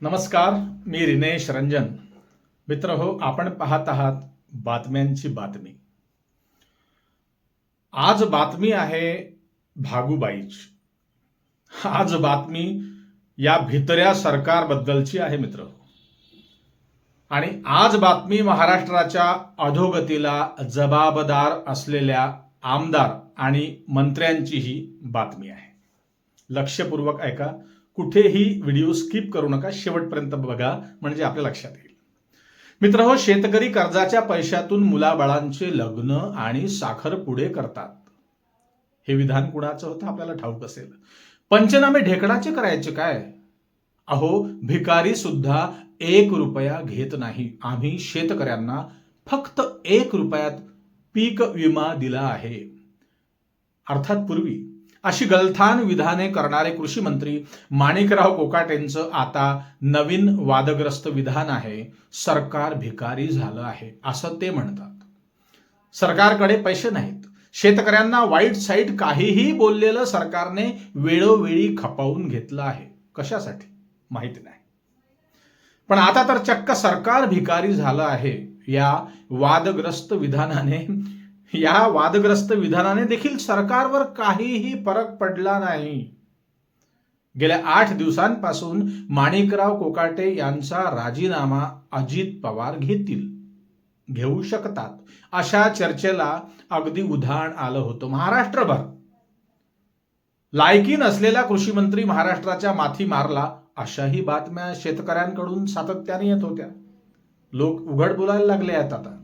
नमस्कार मी रिनेश रंजन. मित्र हो आपण पाहत आहात बातम्यांची बातमी. आज बातमी आहे भागूबाईची. आज बातमी या भितऱ्या सरकारबद्दलची आहे मित्र हो. आणि आज बातमी महाराष्ट्राच्या अधोगतीला जबाबदार असलेल्या आमदार आणि मंत्र्यांचीही बातमी आहे. लक्षपूर्वक ऐका. कुठेही व्हिडिओ स्किप करू नका शेवटपर्यंत बघा म्हणजे आपल्या लक्षात येईल. मित्र हो शेतकरी कर्जाच्या पैशातून मुलाबाळांचे लग्न आणि साखर पुढे करतात. हे विधान कुणाचं होतं? आपल्याला ठाऊक असेल. पंचनामे ढेकडाचे करायचे काय? अहो भिकारी सुद्धा एक रुपया घेत नाही. आम्ही शेतकऱ्यांना फक्त एक रुपयात पीक विमा दिला आहे. अर्थात पूर्वी अशी गलथान विधाने करणारे कृषी मंत्री माणिकराव कोकाटेंचं आता नवीन वादग्रस्त विधान आहे. सरकार भिकारी झालं आहे असं ते म्हणतात. सरकारकडे पैसे नाहीत. शेतकऱ्यांना वाईट साईट काहीही बोललेलं सरकारने वेळोवेळी खपावून घेतलं आहे. कशासाठी? माहीत नाही. पण आता तर चक्क सरकार भिकारी झालं आहे या वादग्रस्त विधानाने या वादग्रस्त विधानाने देखील सरकारवर काहीही फरक पडला नाही. गेल्या आठ दिवसांपासून माणिकराव कोकाटे यांचा राजीनामा अजित पवार घेतील. घेऊ शकतात. अशा चर्चेला अगदी उधाण आलं होतं महाराष्ट्रभर. लायकी नसलेला कृषी मंत्री महाराष्ट्राच्या माथी मारला अशाही बातम्या शेतकऱ्यांकडून सातत्याने येत होत्या. लोक उघड बोलायला लागले आहेत आता.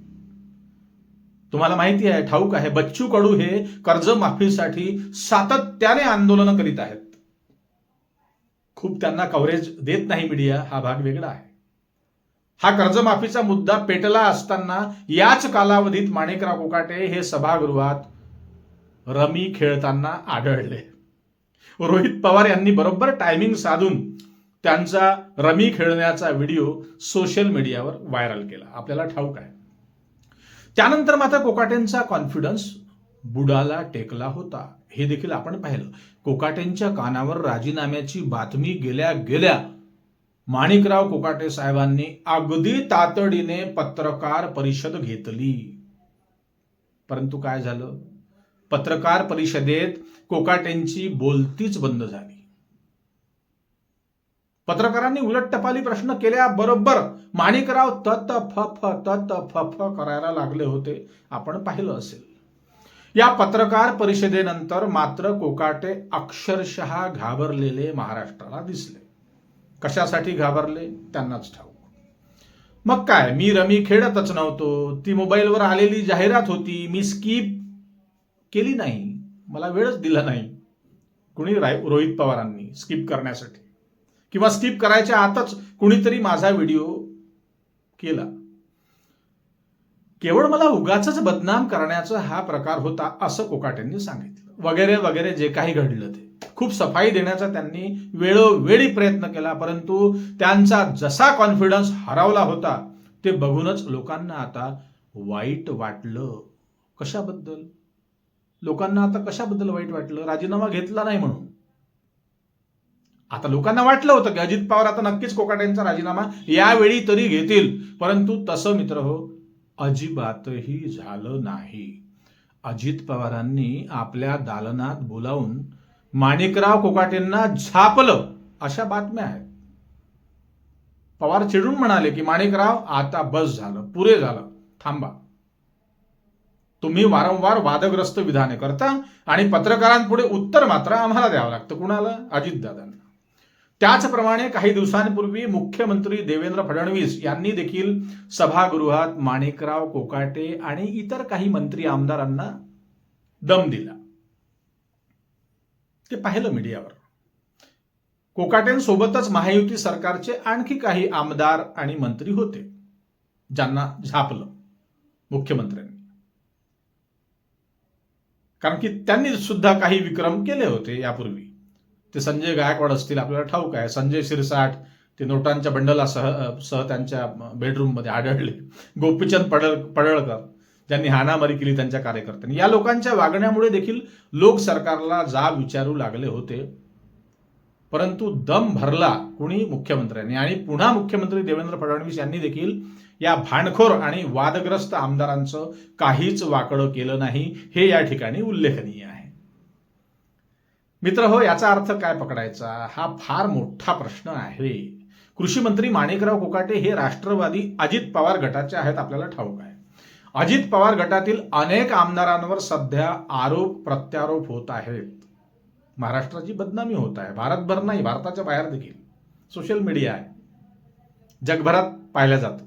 तुम्हाला माहिती आहे ठाऊक आहे बच्चू कडू हे कर्जमाफीसाठी सातत्याने आंदोलन करीत आहेत. खूप त्यांना कव्हरेज देत नाही मीडिया हा भाग वेगळा आहे. हा कर्जमाफीचा मुद्दा पेटला असताना याच कालावधीत माणिकराव कोकाटे हे सभागृहात रमी खेळताना आढळले. रोहित पवार यांनी बरोबर टायमिंग साधून त्यांचा रमी खेळण्याचा व्हिडिओ सोशल मीडियावर व्हायरल केला. आपल्याला ठाऊक आहे. त्यानंतर मात्र कोकाटेंचा कॉन्फिडन्स बुडाला टेकला होता. हे देखील आपण पाहिलं. कोकाटेंच्या कानावर राजीनाम्याची बातमी गेल्या गेल्या माणिकराव कोकाटे साहेबांनी अगदी तातडीने पत्रकार परिषद घेतली. परंतु काय झालं? पत्रकार परिषदेत कोकाटेंची बोलतीच बंद झाली. पत्रकारांनी उलट टपाली प्रश्न केल्याबरोबर माणिकराव तत फफ तत फफ करायला लागले होते. आपण पाहिलं असेल. या पत्रकार परिषदेनंतर मात्र कोकाटे अक्षरशः घाबरलेले महाराष्ट्राला दिसले. कशासाठी घाबरले? त्यांनाच ठाऊक. मग काय? मी रमी खेळतच नव्हतो. ती मोबाईलवर आलेली जाहिरात होती. मी स्किप केली नाही. मला वेळच दिला नाही. कुणी राय- रोहित पवारांनी स्किप करण्यासाठी. किंवा स्किप करायच्या आताच कुणीतरी माझा व्हिडिओ केला. केवळ मला उगाच बदनाम करण्याचा हा प्रकार होता असं कोकाटेंनी सांगितलं. वगैरे वगैरे जे काही घडलं ते. खूप सफाई देण्याचा त्यांनी वेळोवेळी प्रयत्न केला परंतु त्यांचा जसा कॉन्फिडन्स हरवला होता ते बघूनच लोकांना आता वाईट वाटलं. कशाबद्दल? लोकांना आता कशाबद्दल वाईट वाटलं? राजीनामा घेतला नाही म्हणून. आता लोकांना वाटलं होतं की अजित पवार आता नक्कीच कोकाट्यांचा राजीनामा यावेळी तरी घेतील. परंतु तसं मित्र हो अजिबातही झालं नाही. अजित पवारांनी आपल्या दालनात बोलावून माणिकराव कोकाटेंना झापलं अशा बातम्या आहेत. पवार चिडून म्हणाले की माणिकराव आता बस झालं पुरे झालं थांबा. तुम्ही वारंवार वादग्रस्त विधाने करता आणि पत्रकारांपुढे उत्तर मात्र आम्हाला द्यावं लागतं. कुणाला? अजितदादांना. त्याचप्रमाणे काही दिवसांपूर्वी मुख्यमंत्री देवेंद्र फडणवीस यांनी देखील सभागृहात माणिकराव कोकाटे आणि इतर काही मंत्री आमदारांना दम दिला. ते पाहिलं मीडियावर. कोकाटेंसोबतच महायुती सरकारचे आणखी काही आमदार आणि मंत्री होते ज्यांना झापलं मुख्यमंत्र्यांनी. कारण की त्यांनी सुद्धा काही विक्रम केले होते यापूर्वी. ते संजय गायकवाड असतील आपल्याला ठाऊक आहे. संजय शिरसाट ते नोटांच्या बंडलासह सह त्यांच्या बेडरूममध्ये आढळले. गोपीचंद पडळ पडळकर ज्यांनी हाणामारी केली त्यांच्या कार्यकर्त्यांनी. या लोकांच्या वागण्यामुळे देखील लोक सरकारला जाब विचारू लागले होते. परंतु दम भरला कुणी? मुख्यमंत्र्यांनी. आणि पुन्हा मुख्यमंत्री देवेंद्र फडणवीस यांनी देखील या भांडखोर आणि वादग्रस्त आमदारांचं काहीच वाकडं केलं नाही. हे या ठिकाणी उल्लेखनीय आहे. मित्र हो याचा अर्थ काय पकडायचा? हा फार मोठा प्रश्न आहे. कृषी मंत्री माणिकराव कोकाटे हे राष्ट्रवादी अजित पवार गटाचे आहेत आपल्याला ठाऊक आहे. अजित पवार गटातील अनेक आमदारांवर सध्या आरोप प्रत्यारोप होत आहेत. महाराष्ट्राची बदनामी होत आहे. भारतभर नाही भारताच्या बाहेर देखील. सोशल मीडिया आहे. जगभरात पाहिल्या जातो.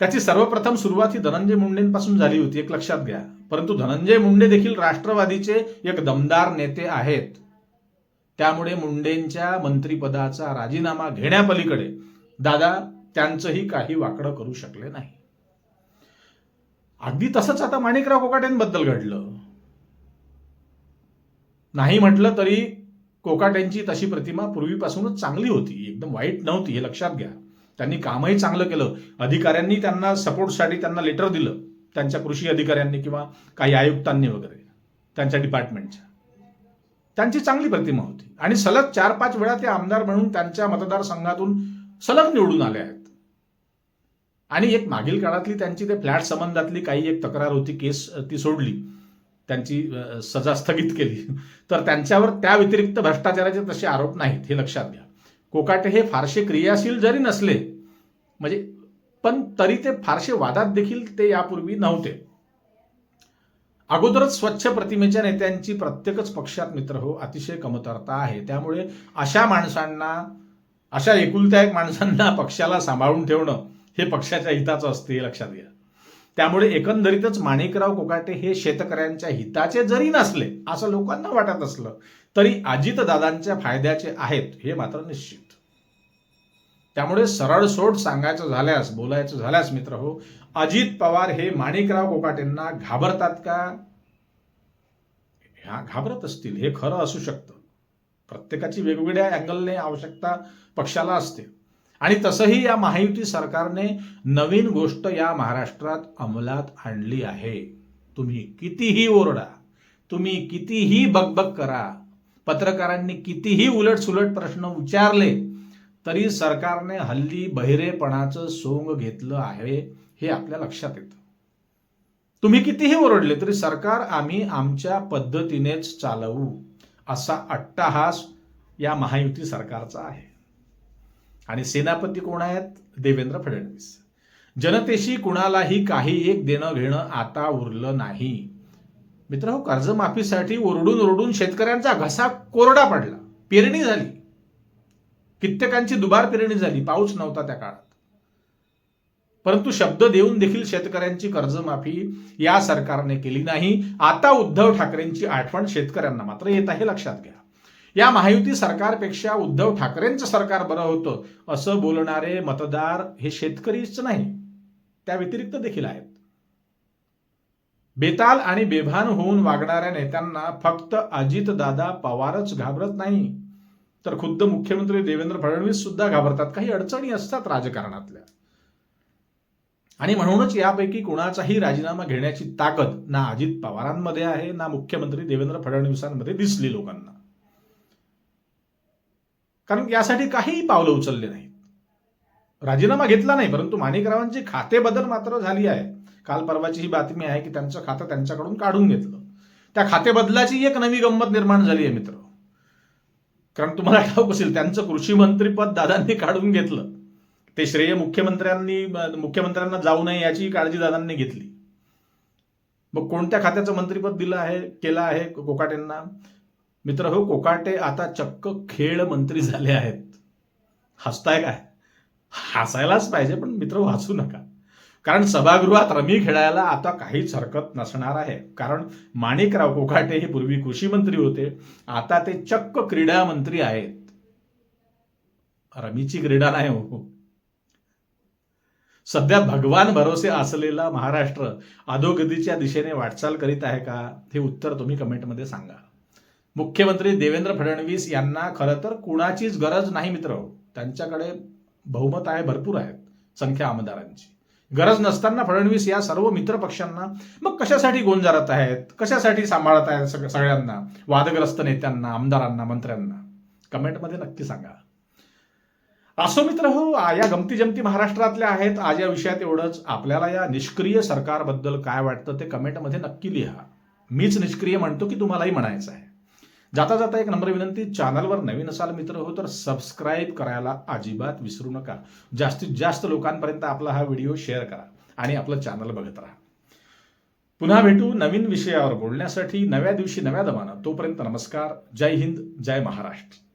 त्याची सर्वप्रथम सुरुवात ही धनंजय मुंडेंपासून झाली होती. एक लक्षात घ्या. परंतु धनंजय मुंडे देखील राष्ट्रवादीचे एक दमदार नेते आहेत. त्यामुळे मुंडेंच्या मंत्रिपदाचा राजीनामा घेण्यापलीकडे दादा त्यांचंही काही वाकडं करू शकले नाही. अगदी तसंच आता माणिकराव कोकाटेंबद्दल घडलं. नाही म्हटलं तरी कोकाटेंची तशी प्रतिमा पूर्वीपासूनच चांगली होती एकदम वाईट नव्हती हे लक्षात घ्या. त्यांनी कामही चांगलं केलं. अधिकाऱ्यांनी त्यांना सपोर्टसाठी त्यांना लेटर दिलं. त्यांच्या कृषी अधिकाऱ्यांनी किंवा काही आयुक्तांनी वगैरे त्यांच्या डिपार्टमेंटच्या. त्यांची चांगली प्रतिमा होती. आणि सलग चार पाच वेळा ते आमदार म्हणून त्यांच्या मतदारसंघातून सलग निवडून आले आहेत. आणि एक मागील काळातली त्यांची ते फ्लॅट संबंधातली काही एक तक्रार होती केस ती सोडली. त्यांची सजा स्थगित केली. तर त्यांच्यावर त्या व्यतिरिक्त भ्रष्टाचाराचे तसे आरोप नाहीत हे लक्षात घ्या. कोकाटे हे फारसे क्रियाशील जरी नसले म्हणजे पण तरी ते फारसे वादात देखील ते यापूर्वी नव्हते. अगोदरच स्वच्छ प्रतिमेच्या नेत्यांची प्रत्येकच पक्षात मित्र हो अतिशय कमतरता आहे. त्यामुळे अशा माणसांना अशा एकुलत्या एक माणसांना पक्षाला सांभाळून ठेवणं हे पक्षाच्या हिताचं असते हे लक्षात घ्या. त्यामुळे एकंदरीतच माणिकराव कोकाटे हे शेतकऱ्यांच्या हिताचे जरी नसले असं लोकांना वाटत असलं तरी अजितदादांच्या फायद्याचे आहेत हे मात्र निश्चित. त्यामुळे सरळ सोड सांगायचं झाल्यास बोलायचं झाल्यास मित्र हो अजित पवार हे माणिकराव कोकाटेंना घाबरतात का? ह्या घाबरत असतील हे खरं असू शकतं. प्रत्येकाची वेगवेगळ्या अँगलने आवश्यकता पक्षाला असते. आणि तसंही या महायुती सरकारने नवीन गोष्ट या महाराष्ट्रात अंमलात आणली आहे. तुम्ही कितीही ओरडा तुम्ही कितीही बकबक करा पत्रकारांनी कितीही उलटसुलट प्रश्न विचारले तरी सरकारने हल्ली बहिरेपणाचं सोंग घेतलं आहे हे आपल्या लक्षात येतं. तुम्ही कितीही ओरडले तरी सरकार आम्ही आमच्या पद्धतीनेच चालवू असा अट्टाहास या महायुती सरकारचा आहे. आणि सेनापती कोण आहेत? देवेंद्र फडणवीस. जनतेशी कुणालाही काही एक देणं घेणं आता उरलं नाही. मित्र हो कर्जमाफीसाठी ओरडून ओरडून शेतकऱ्यांचा घसा कोरडा पडला. पेरणी झाली. कित्येकांची दुबार पेरणी झाली. पाऊस नव्हता त्या काळात. परंतु शब्द देऊन देखील शेतकऱ्यांची कर्जमाफी या सरकारने केली नाही. आता उद्धव ठाकरेंची आठवण शेतकऱ्यांना मात्र येत आहे लक्षात घ्या. या महायुती सरकारपेक्षा उद्धव ठाकरेंचं सरकार बरं होतं असं बोलणारे मतदार हे शेतकरीच नाही. त्या व्यतिरिक्त देखील आहेत. बेताल आणि बेभान होऊन वागणाऱ्या नेत्यांना फक्त अजितदादा पवारच घाबरत नाही. तर खुद्द मुख्यमंत्री देवेंद्र फडणवीस सुद्धा घाबरतात. काही अडचणी असतात राजकारणातल्या. आणि म्हणूनच यापैकी कुणाचाही राजीनामा घेण्याची ताकद ना अजित पवारांमध्ये आहे ना मुख्यमंत्री देवेंद्र फडणवीसांमध्ये दिसली लोकांना. कारण यासाठी काहीही पावलं उचलले नाहीत. राजीनामा घेतला नाही परंतु माणिकरावांची खाते बदल मात्र झाली आहे. काल परवाची ही बातमी आहे की त्यांचं खातं त्यांच्याकडून काढून घेतलं. त्या खाते बदलाची एक नवी गंमत निर्माण झाली आहे मित्र. कारण तुम्हाला ठाऊक असेल त्यांचं कृषी मंत्रीपद दादांनी काढून घेतलं. ते श्रेय मुख्यमंत्र्यांनी मुख्यमंत्र्यांना जाऊ नये याची काळजी दादांनी घेतली. मग कोणत्या खात्याचं मंत्रीपद दिलं आहे केलं आहे कोकाटेंना? मित्र हो कोकाटे आता चक्क खेळ मंत्री झाले आहेत. हसताय काय? हसायलाच पाहिजे पण मित्र हसू नका. कारण सभागृहात रमी खेळायला आता काहीच हरकत नसणार आहे. कारण माणिकराव कोकाटे हे पूर्वी कृषी मंत्री होते. आता ते चक्क क्रीडा मंत्री आहेत. रमीची क्रीडा नाही हो. सध्या भगवान भरोसे असलेला महाराष्ट्र अधोगतीच्या दिशेने वाटचाल करीत आहे का? हे उत्तर तुम्ही कमेंटमध्ये सांगा. मुख्यमंत्री देवेंद्र फडणवीस यांना खरं तर कुणाचीच गरज नाही मित्र. त्यांच्याकडे बहुमत आहे भरपूर आहेत संख्या आमदारांची. गरज नसताना फडणवीस या सर्व मित्र पक्षांना मग कशासाठी गोंजारत आहेत? कशासाठी सांभाळत आहेत सग- सगळ्यांना? वादग्रस्त नेत्यांना आमदारांना मंत्र्यांना? कमेंटमध्ये नक्की सांगा. असो मित्र हो या गमती जमती महाराष्ट्रातल्या आहेत. आज या विषयात एवढंच. आपल्याला या निष्क्रिय सरकारबद्दल काय वाटतं ते कमेंटमध्ये नक्की लिहा. मीच निष्क्रिय म्हणतो की तुम्हालाही म्हणायचं आहे. जाता जाता एक नम्र विनंती चॅनलवर नवीन असाल मित्र हो तर सबस्क्राईब करायला अजिबात विसरू नका. जास्तीत जास्त लोकांपर्यंत आपला हा व्हिडिओ शेअर करा आणि आपलं चॅनल बघत राहा. पुन्हा भेटू नवीन विषयावर बोलण्यासाठी. नव्या दिवशी नव्या दमानं. तोपर्यंत नमस्कार. जय हिंद. जय महाराष्ट्र.